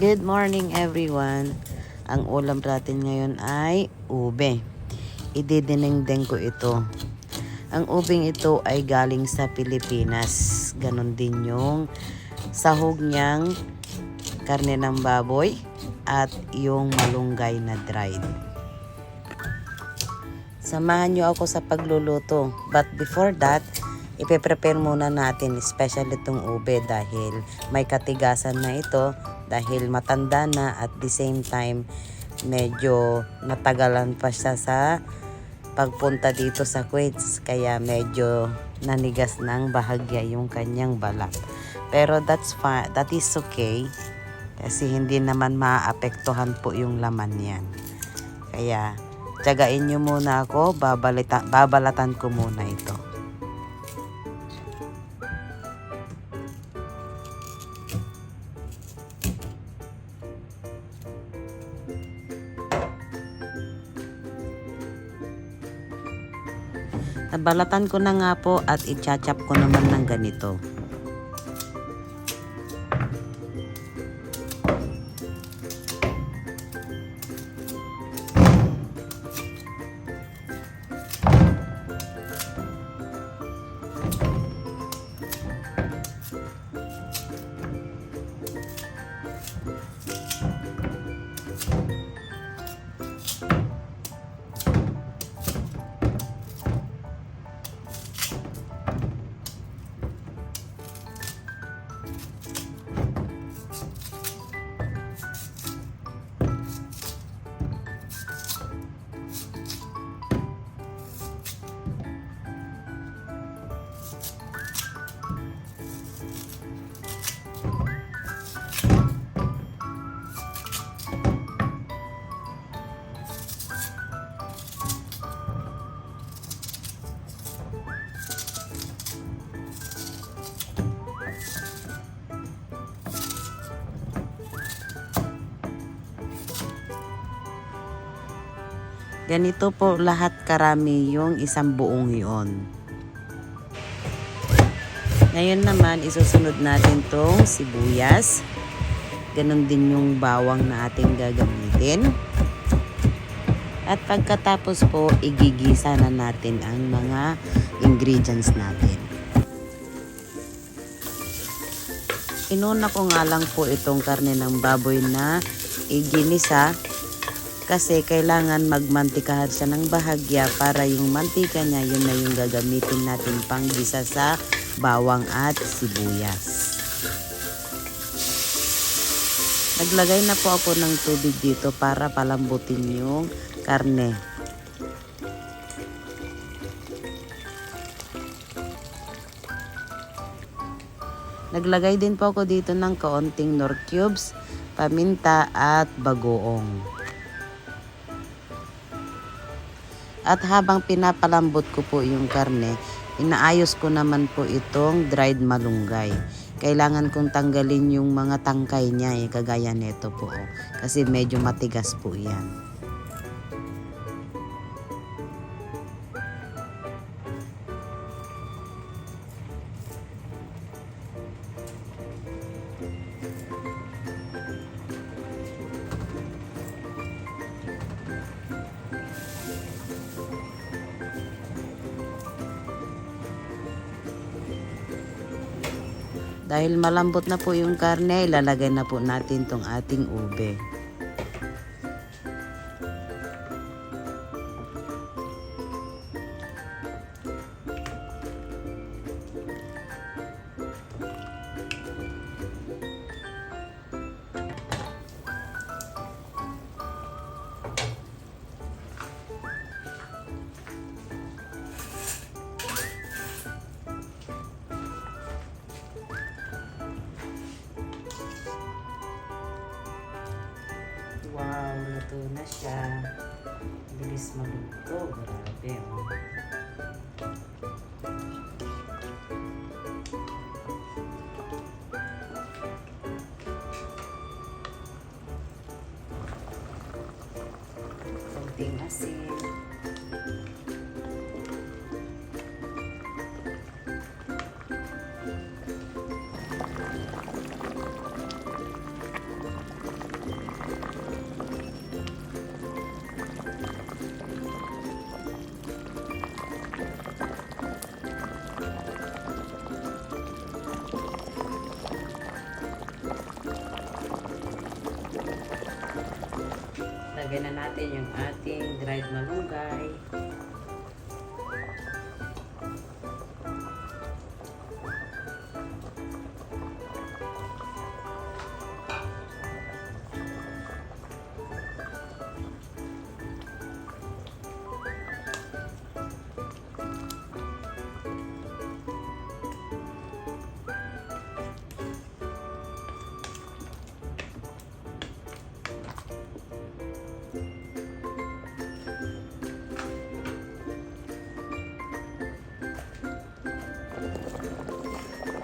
Good morning everyone. Ang ulam natin ngayon ay ube. Ididinengdeng ko ito. Ang ubing ito ay galing sa Pilipinas. Ganon din yung sahog niyang karne ng baboy at yung malunggay na dried. Samahan niyo ako sa pagluluto. But before that, ipe-prepare muna natin especially itong ube dahil may katigasan na ito dahil matanda na at the same time medyo natagalan pa siya sa pagpunta dito sa Queens kaya medyo nanigas ng bahagya yung kanyang balat. Pero that's fine, that is okay kasi hindi naman maapektuhan po yung laman niyan. Kaya Tiyagain nyo muna ako, babalita, babalatan ko muna ito. Nabalatan ko na nga po at i-chop ko naman ng ganito. Ganito po lahat karami yung isang buong iyon. Ngayon naman, isusunod natin tong sibuyas. Ganon din yung bawang na ating gagamitin. At pagkatapos po, igigisa na natin ang mga ingredients natin. Inuna ko nga lang po itong karne ng baboy na iginisa kasi kailangan magmantikahan siya ng bahagya para yung mantika niya yun na yung gagamitin natin pang gisa sa bawang at sibuyas. Naglagay na po ako ng tubig dito para palambutin yung karne. Naglagay din po ako dito ng kaunting nor cubes, paminta at bagoong. At habang pinapalambot ko po yung karne, inaayos ko naman po itong dried malunggay. Kailangan kong tanggalin yung mga tangkay niya, eh, kagaya nito po. Oh. Kasi medyo matigas po yan. Dahil malambot na po yung karne, ilalagay na po natin tong ating ube. Wow, luto na siya. Bilis maluto. Grabe, oh. Konting asin. Ilagay na natin yung ating dried malunggay.